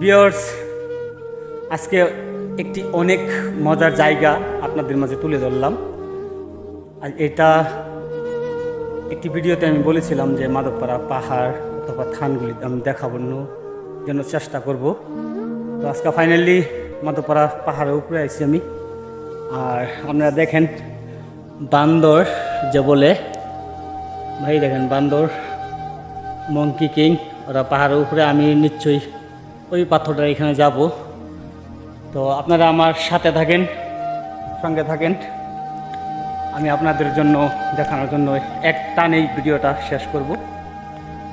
বিয়ার্স আজকে একটি অনেক মজার জায়গা আপনাদের মাঝে তুলে ধরলাম। আর এটা একটি ভিডিওতে আমি বলেছিলাম যে মাধবপাড়া পাহাড় অথবা থানগুলি আমি দেখাবো, জন্য চেষ্টা করব। তো আজকে ফাইনালি মাধবপাড়া পাহাড়ের উপরে আছি আমি। আর আপনারা দেখেন বান্দর যে বলে, ভাই দেখেন বান্দর মঙ্কি কিং ওরা পাহাড়ের উপরে, আমি নিশ্চয়ই ওই পাথরটা এখানে যাব। তো আপনারা আমার সাথে থাকেন, সঙ্গে থাকেন। আমি আপনাদের জন্য দেখানোর জন্য এক টানেই ভিডিওটা শেষ করব।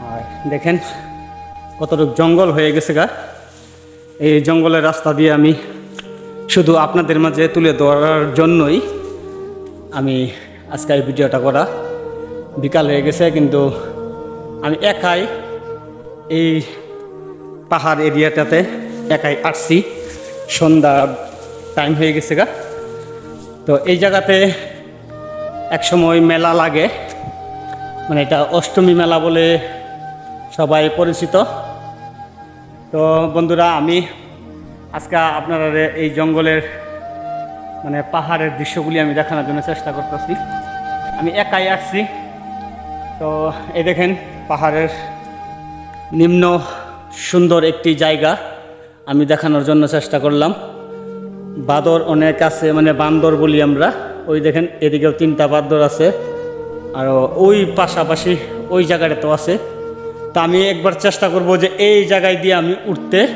আর দেখেন কতটুকু জঙ্গল হয়ে গেছে গা। এই জঙ্গলের রাস্তা দিয়ে আমি শুধু আপনাদের মাঝে তুলে ধরার জন্যই আমি আজকে এই ভিডিওটা করা। বিকাল হয়ে গেছে, কিন্তু আমি একাই এই পাহাড় এরিয়াটাতে একাই আসছি। সন্ধ্যা টাইম হয়ে গেছে গা। তো এই জায়গাতে একসময় মেলা লাগে। মানে এটা অষ্টমী মেলা বলে সবাই পরিচিত। তো বন্ধুরা, আমি আজকে আপনারা এই জঙ্গলের মানে পাহাড়ের দৃশ্যগুলি আমি দেখানোর জন্য চেষ্টা করতেছি। আমি একাই আসছি। তো এই দেখেন পাহাড়ের নিম্ন সুন্দর একটি জায়গা আমি দেখানোর জন্য চেষ্টা করলাম। বাদর অনেক আছে মানে বান্দর বলি আমরা। ওই দেখেন, এদিকেও তিনটা বান্দর আছে। আর ওই পাশাপাশি ওই জায়গাটাতেও আছে। তা আমি একবার চেষ্টা করব যে এই জায়গায় দিয়ে আমি উঠতে।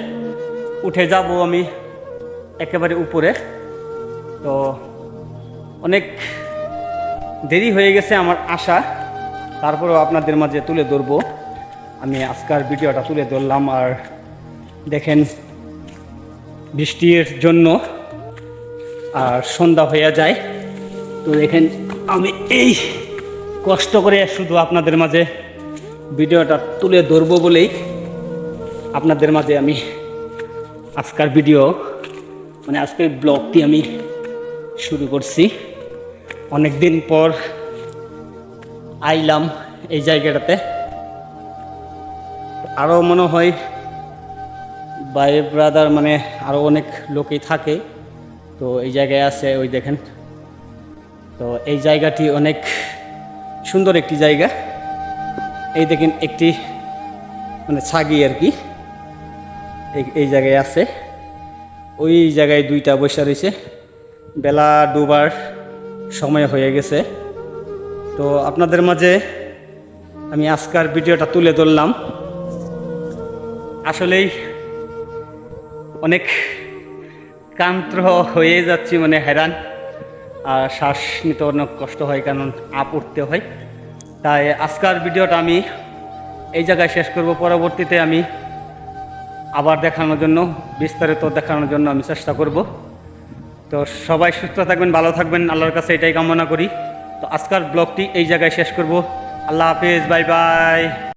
উঠে যাব আমি একেবারে উপরে। তো অনেক দেরি হয়ে গেছে আমার আশা। তারপরেও আপনাদের মাঝে তুলে ধরবো। আমি আজকার ভিডিওটা তুলে ধরলাম আর দেখেন, বৃষ্টির জন্য আর সন্ধ্যা হয়ে যায়। তো দেখেন, আমি এই কষ্ট করে শুধু আপনাদের মাঝে ভিডিওটা তুলে ধরবো বলেই আপনাদের মাঝে আমি আজকার ভিডিও মানে আজকের ব্লগটি আমি শুরু করছি। অনেক দিন পর আইলাম এই জায়গাটাতে। আরও মনে হয় বাই ব্রাদার মানে আরও অনেক লোকই থাকে। তো এই জায়গায় আছে, ওই দেখেন। তো এই জায়গাটি অনেক সুন্দর একটি জায়গা। এই দেখেন একটি মানে ছাগি আর কি। এই- জায়গায় আছে। ওই জায়গায় দুইটা বসে রয়েছে। বেলা ডুবার সময় হয়ে গেছে। তো আপনাদের মাঝে আমি আজকার ভিডিওটা তুলে ধরলাম। আসলেই অনেক ক্লান্ত হয়ে যাচ্ছি মানে হেরান আর শ্বাস নিতে অনেক কষ্ট হয়, কারণ আপ উঠতে হয়। তাই আজকার ভিডিওটা আমি এই জায়গায় শেষ করব। পরবর্তীতে আমি আবার দেখানোর জন্য, বিস্তারিত দেখানোর জন্য আমি চেষ্টা করব। তো সবাই সুস্থ থাকবেন, ভালো থাকবেন, আল্লাহর কাছে এটাই কামনা করি। তো আজকার ব্লগটি এই জায়গায় শেষ করব। আল্লাহ হাফিজ, বাই বাই।